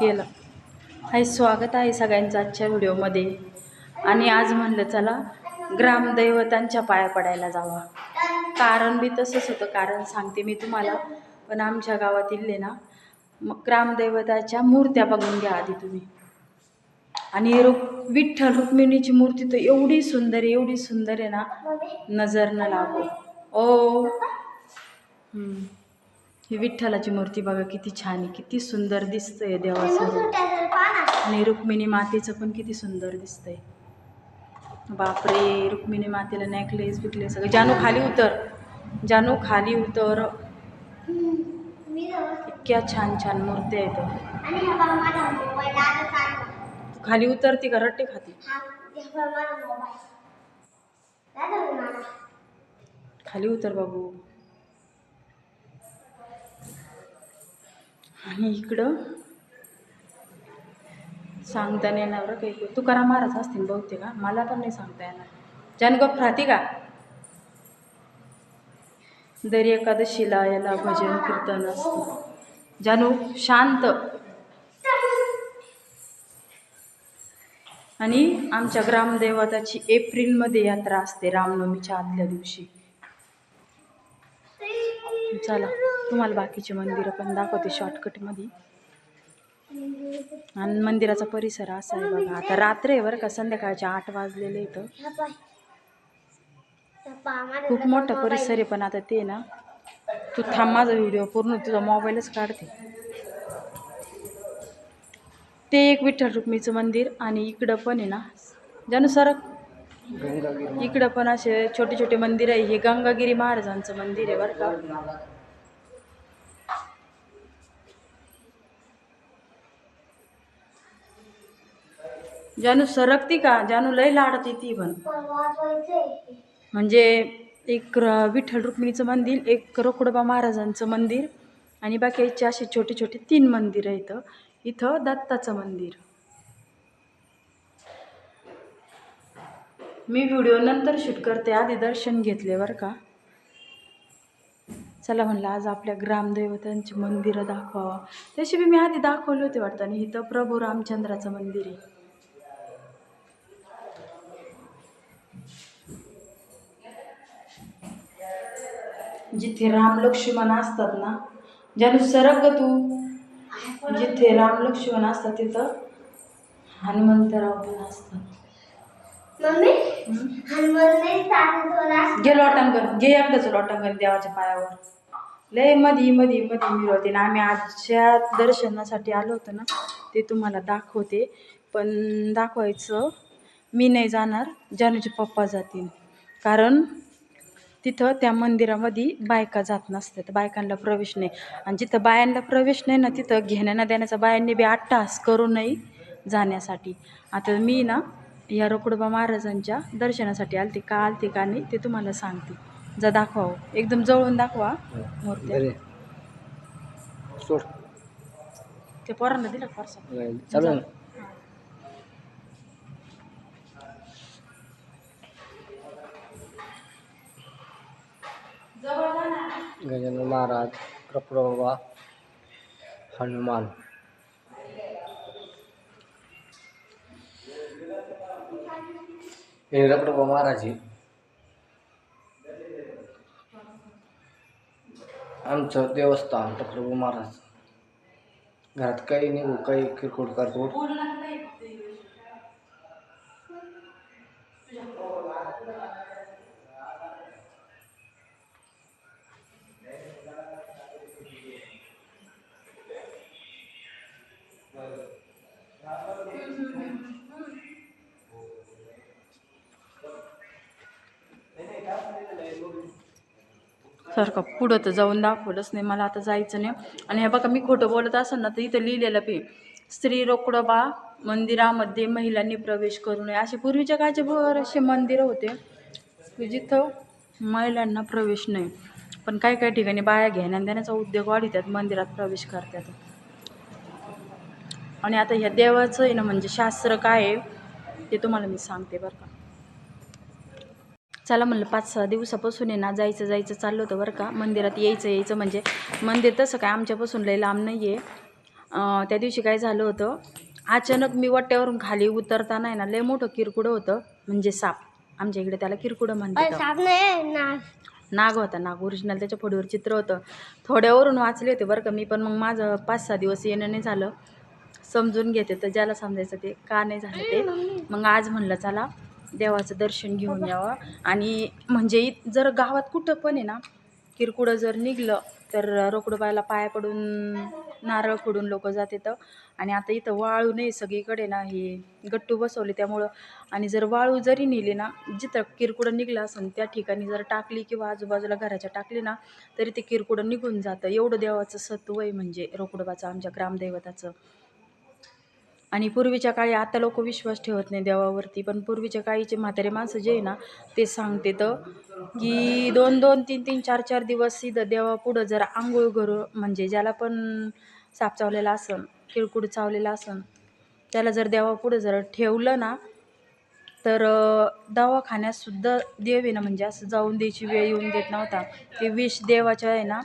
केलं. हाय स्वागत आहे सगळ्यांचं आजच्या व्हिडिओमध्ये. आणि आज म्हणलं चला ग्रामदैवतांच्या पाया पडायला जावा. कारण बी तसंच होतं कारण सांगते मी तुम्हाला पण आमच्या गावातील ना मग ग्रामदैवताच्या मूर्त्या बघून घ्या आधी तुम्ही. आणि रुक विठ्ठल रुक्मिणीची मूर्ती तर एवढी सुंदर आहे एवढी सुंदर आहे ना नजर न लागो. ओ. हम्म. ही विठ्ठलाची मूर्ती बघा किती छान आहे किती सुंदर दिसतंय देवासमोर. आणि रुक्मिणी मातेचं पण किती सुंदर दिसतंय. बापरे रुक्मिणी मातेला नेकलेस बिकलेस सगळं. जानू खाली उतर. जानू खाली उतर. इतक्या छान छान मूर्त्या आहेत. तू खाली उतरती का रट्टे खाती खाली उतर बाबू. आणि इकडं सांगता नाही येणार बरं काही तुकाराम महाराज असतील बहुतेक का मला पण नाही सांगता येणार. जनगप राहते का? दरी एकादशीला याला भजन कीर्तन असतं. जानू शांत. आणि आमच्या ग्रामदेवताची एप्रिलमध्ये यात्रा असते रामनवमीच्या आदल्या दिवशी. चला. तुम्हाला बाकीचे मंदिरं पण दाखवते शॉर्टकटमध्ये आणि मंदिराचा परिसर असा आहे बघा. आता रात्र आहे बरं का संध्याकाळच्या आठ वाजलेले इथं खूप मोठा परिसर आहे पण आता ते ना तू थांब माझा व्हिडिओ पूर्ण तुझा मोबाईलच काढते. ते एक विठ्ठल रुक्मीचं मंदिर आणि इकडं पण आहे ना जणू सरक इकडं पण असे छोटे छोटे मंदिर आहे. हे गंगागिरी महाराजांचं मंदिर आहे बरं का. जानू सरकती का जानू लय लाडत ती पण. म्हणजे एक र- विठ्ठल रुक्मिणीचं मंदिर एक रोकडोबा महाराजांचं मंदिर आणि बाकीचे असे छोटे छोटे तीन मंदिर आहेत इथं. इथं दत्ताचं मंदिर. मी व्हिडिओ नंतर शूट करते आधी दर्शन घेतले बरं का. चला म्हणलं आज आपल्या ग्रामदैवतांची मंदिरं दाखवावं. तशी बी मी आधी दाखवले होते वाटतं आणि इथं प्रभू रामचंद्राचं मंदिर आहे. जिथे राम लक्ष्मण असतात ना ज्यानु सरक ग तू जिथे राम लक्ष्मण असतात तिथं हनुमंतराव पण असतात. घे लोटांगण घे एकदाच लोटांगण देवाच्या पायावर. लय मधी मधी मधी मिळवते ना आम्ही आजच्या दर्शनासाठी आलो होतो ना ते तुम्हाला दाखवते. पण दाखवायचं मी नाही जाणार जानूचे पप्पा जातील. कारण तिथं त्या मंदिरामध्ये बायका जात नसतात बायकांना प्रवेश नाही. आणि जिथं बायांना प्रवेश नाही ना तिथं घेण्या देण्याचा बायांनी बी आठ तास करू नये जाण्यासाठी. आता मी ना या रोकडोबा महाराजांच्या दर्शनासाठी आलते. का आलते का नाही ते तुम्हाला सांगते. जा दाखवावं. एकदम जवळून दाखवा. मूर्त्या. सोड. ते पोरांना दिलं फारसा गजानन महाराज प्रप्रभा हनुमान. हे रप्रभा महाराज आमचं देवस्थान रप्रभू महाराज. घरात काही निघू काही किरकोळ करतो सारखं पुढं तर जाऊन दाखवलंच नाही मला आता जायचं नाही. आणि हे बघा मी खोटं बोलत असेल ना तर इथं लिहिलेलं पे स्त्री रोकडोबा मंदिरामध्ये महिलांनी प्रवेश करू नये. असे पूर्वीच्या काळचे बरेचसे मंदिरं होते की जिथं महिलांना प्रवेश नाही. पण काही काही ठिकाणी बाया घेण्या देण्याचा उद्योग वाढीतात मंदिरात प्रवेश करतात. आणि आता ह्या देवाचं आहे ना म्हणजे शास्त्र काय आहे ते तुम्हाला मी सांगते बरं का. चला म्हणलं पाच सहा दिवसापासून आहे ना जायचं जायचं चाललं होतं बरं का. मंदिरात यायचं यायचं म्हणजे. मंदिर तसं काय आमच्यापासून लय लांब नाही आहे त्या दिवशी काय झालं होतं अचानक मी वट्ट्यावरून खाली उतरताना आहे ना लय मोठं किरकुडं होतं. म्हणजे साप. आमच्या इकडे त्याला किरकुडं म्हणतात. साप नाही ना नाग. होता नाग. ओरिजिनल त्याच्या फोडीवर चित्र होतं. थोड्यावरून वाचले होते बरं का मी पण मग माझं पाच सहा दिवस येणं नाही झालं. समजून घेते तर ज्याला समजायचं ते का नाही झालं ते. मग आज म्हणलं चला देवाचं दर्शन घेऊन यावं. आणि म्हणजे जर गावात कुठं पण आहे ना किरकुडं जर निघलं तर रोकडोबायला पाया पडून नारळ फोडून लोक जात येतं. आणि आता इथं वाळू नाही सगळीकडे ना हे गट्टू बसवले त्यामुळं. आणि जर वाळू जरी नेली ना जिथं किरकुडं निघलं असेल त्या ठिकाणी जर टाकली किंवा आजूबाजूला घराच्या टाकली ना तरी ते किरकुडं निघून जातं. एवढं देवाचं सत्व आहे म्हणजे रोकडोबाचं आमच्या ग्रामदैवताचं. आणि पूर्वीच्या काळी आता लोक विश्वास ठेवत नाही देवावरती पण पूर्वीच्या काळीचे म्हातारे माणसं जे आहे ना ते सांगते तर की दोन दोन तीन तीन चार चार दिवस इथं देवापुढं जर आंघोळ करू म्हणजे ज्याला पण साप चावलेला असन किरकुड चावलेला असन त्याला जर देवापुढं जर ठेवलं ना तर दवाखान्यातसुद्धा देव आहे ना म्हणजे असं जाऊन द्यायची वेळ येऊन देत नव्हता. ते विष देवाच्या आहे ना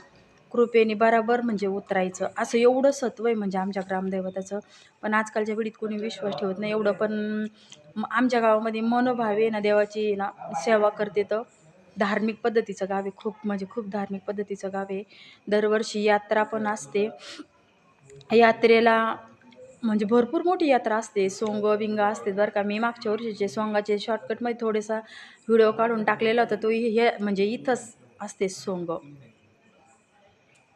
कृपेने बराबर म्हणजे उतरायचं. असं एवढं सत्व आहे म्हणजे आमच्या ग्रामदैवताचं. पण आजकालच्या पिढीत कोणी विश्वास ठेवत नाही एवढं. पण आमच्या गावामध्ये मनोभावे आहे ना देवाची आहे ना सेवा करते तर धार्मिक पद्धतीचं गाव आहे. खूप म्हणजे खूप धार्मिक पद्धतीचं गाव आहे. दरवर्षी यात्रा पण असते. यात्रेला म्हणजे भरपूर मोठी यात्रा असते. सोंग बिंग असते बरं का. मी मागच्या वर्षीचे सोंगाचे शॉर्टकटमध्ये थोडेसा व्हिडिओ काढून टाकलेला होता. तो हे म्हणजे इथंच असते सोंग.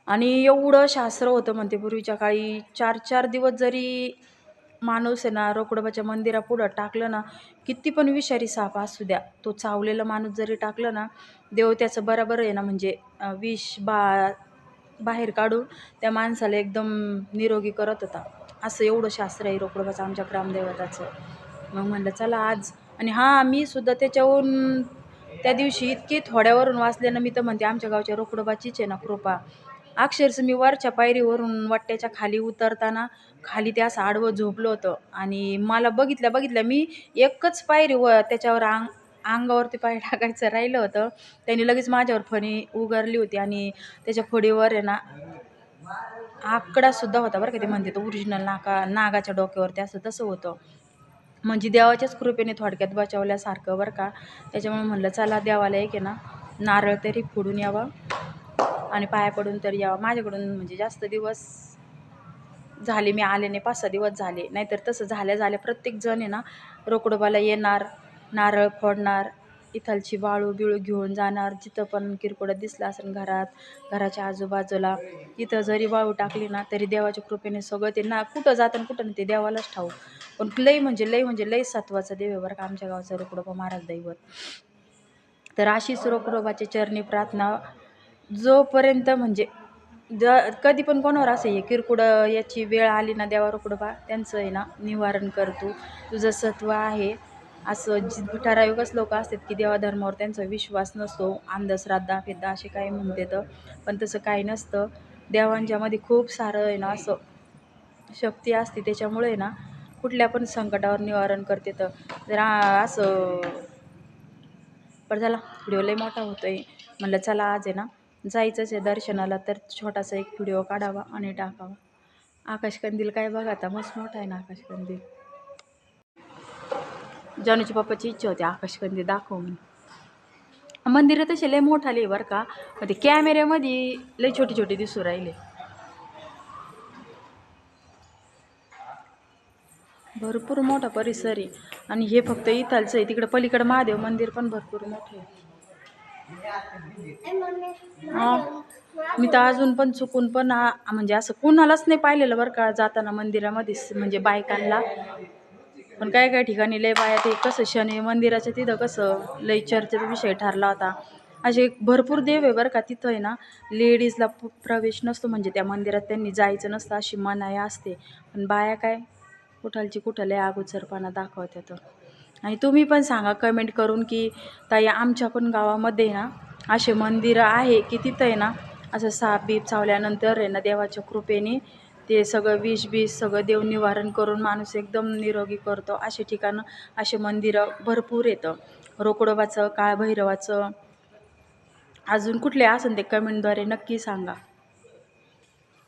आणि एवढं शास्त्र होतं म्हणते पूर्वीच्या काळी. चार चार दिवस जरी माणूस आहे ना रोकडोबाच्या मंदिरापुढं टाकलं ना किती पण विषारी साप असू द्या तो चावलेला माणूस जरी टाकलं ना देव त्याचं बरोबर आहे ना म्हणजे विष बा बाहेर काढून त्या माणसाला एकदम निरोगी करत होता. असं एवढं शास्त्र आहे रोकडोबाचं आमच्या ग्रामदेवताचं. मग म्हणलं चला आज. आणि हां मी सुद्धा त्याच्याहून त्या दिवशी इतकी थोड्यावरून वाचल्यानं मी तर म्हणते आमच्या गावच्या रोकडोबाचीच आहे ना कृपा. अक्षरशः मी वरच्या पायरीवरून वाट्याच्या खाली उतरताना खाली ते असं आडवं झोपलं होतं. आणि मला बघितल्या बघितल्या मी एकच पायरी व त्याच्यावर अंग अंगावरती पाय टाकायचं राहिलं होतं. त्याने लगेच माझ्यावर फणी उगारली होती आणि त्याच्या फडीवर आहे ना आकडासुद्धा होता बरं का ते म्हणते तो ओरिजिनल नाका नागाच्या डोक्यावरती असं तसं होतं. म्हणजे देवाच्याच कृपेने थोडक्यात बचावल्यासारखं बरं का. त्याच्यामुळे म्हणलं चला देवाला एक आहे ना नारळ तरी फोडून यावा. आणि पाया पडून तर यावं. माझ्याकडून म्हणजे जास्त दिवस झाले मी आले नाही. पाच सहा दिवस झाले. नाहीतर तसं झाल्या झाल्या प्रत्येक जण आहे ना रोकडोबाला येणार नारळ फोडणार इथलची वाळू बिळू घेऊन जाणार. जिथं पण किरकोळ दिसलं असेल घरात घराच्या आजूबाजूला इथं जरी वाळू टाकली ना तरी देवाच्या कृपेने सगळं ते ना कुठं जातं कुठं नाही ते देवालाच ठाऊ पण लई म्हणजे लई म्हणजे लई सत्वाचं देव बरं का आमच्या गावचं रोकडोबा महाराज दैवत. तर अशीच रोकडोबाची चरणी प्रार्थना जोपर्यंत म्हणजे ज कधी पण कोणावर असं आहे किरकुडं याची वेळ आली ना देवा रोकडोबा त्यांचं आहे ना निवारण करतो तुझं सत्व आहे. असं जी ठराविकच लोक असतात की देवा धर्मावर त्यांचा विश्वास नसतो अंधश्रद्धा फिद्धा असे काही म्हणते तर पण तसं काही नसतं. देवांच्यामध्ये खूप सारं आहे ना असं शक्ती असते. त्याच्यामुळे ना कुठल्या पण संकटावर निवारण करते तर. जर असं पण झाला. व्हिडिओ लय मोठा होतो आहे म्हणलं चला आज आहे ना जायचंच आहे दर्शनाला तर छोटासा एक व्हिडिओ काढावा आणि टाकावा. आकाशकंदील काय बघा आता मस्त मोठा आहे ना आकाशकंदील जानूच्या पप्पाची इच्छा होती आकाशकंदील दाखव म्हणून. मंदिरं तसे लय मोठाले बरं का? मग ते कॅमेऱ्यामध्ये लय छोटे छोटे दिसू राहिले. भरपूर मोठा परिसर आहे. आणि हे फक्त इथालचं आहे. तिकडं पलीकडं महादेव मंदिर पण भरपूर मोठं आहे. मी तर अजून पण चुकून पण म्हणजे असं कुणालाच नाही पाहिलेलं बरं का जाताना मंदिरामध्ये म्हणजे बायकांना. पण काय काय ठिकाणी लय बाया ते कसं शनी मंदिराच्या तिथं कसं लय चर्चेचा विषय ठरला होता. असे भरपूर देव आहे बरं का तिथं आहे ना लेडीजला प्रवेश नसतो म्हणजे त्या मंदिरात त्यांनी जायचं नसतं अशी मनाई असते. पण बाया काय कुठालची कुठं लय अगोचरपणा तर आणि तुम्ही पण सांगा कमेंट करून की ताई आमच्या पण गावामध्ये ना असे मंदिरं आहे की तिथं आहे ना असं साप बीप चावल्यानंतर आहे ना देवाच्या कृपेने ते सगळं विष बीष सगळं देव निवारण करून माणूस एकदम निरोगी करतो. असे ठिकाणं असे मंदिरं भरपूर येतं. रोकडोबाचं काळभैरवाचं. अजून कुठले असेल ते कमेंटद्वारे नक्की सांगा.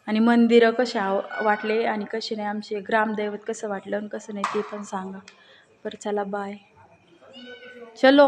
आणि मंदिरं कसे आव वाटले आणि कसे नाही आमचे ग्रामदैवत कसं वाटलं आणि कसं नाही ते पण सांगा. बरं चला बाय चलो.